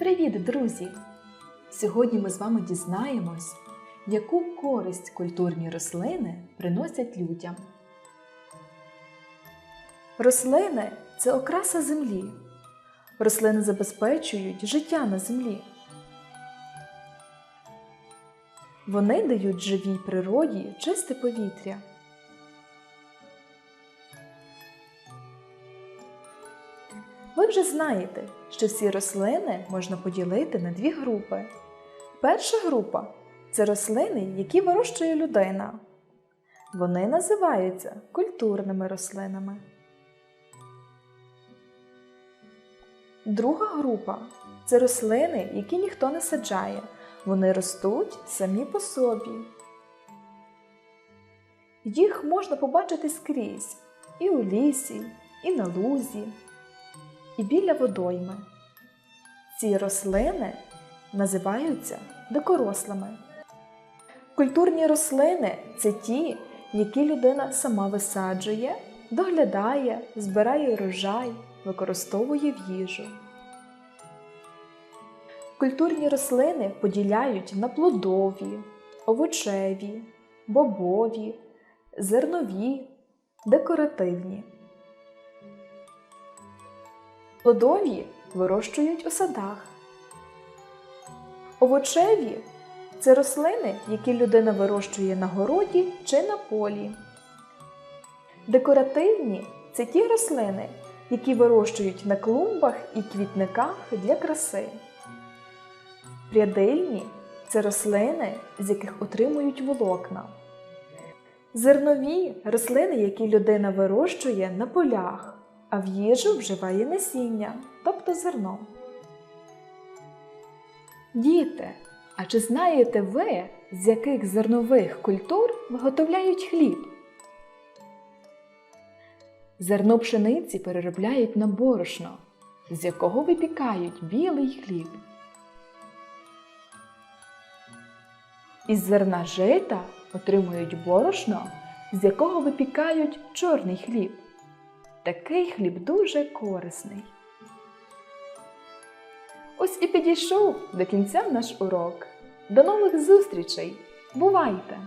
Привіт, друзі! Сьогодні ми з вами дізнаємось, яку користь культурні рослини приносять людям. Рослини це окраса землі. Рослини забезпечують життя на землі. Вони дають живій природі чисте повітря. Ви вже знаєте, що всі рослини можна поділити на дві групи. Перша група це рослини, які вирощує людина. Вони називаються культурними рослинами. Друга група це рослини, які ніхто не саджає. Вони ростуть самі по собі. Їх можна побачити скрізь і у лісі, і на лузі, і біля водойми. Ці рослини називаються дикорослими. Культурні рослини це ті, які людина сама висаджує, доглядає, збирає урожай, використовує в їжу. Культурні рослини поділяють на плодові, овочеві, бобові, зернові, декоративні. Плодові вирощують у садах. Овочеві це рослини, які людина вирощує на городі чи на полі. Декоративні це ті рослини, які вирощують на клумбах і квітниках для краси. Прядильні це рослини, з яких отримують волокна. Зернові рослини, які людина вирощує на полях, а в їжу вживає насіння, тобто зерно. Діти, а чи знаєте ви, з яких зернових культур виготовляють хліб? Зерно пшениці переробляють на борошно, з якого випікають білий хліб. Із зерна жита отримують борошно, з якого випікають чорний хліб. Такий хліб дуже корисний. Ось і підійшов до кінця наш урок. До нових зустрічей! Бувайте!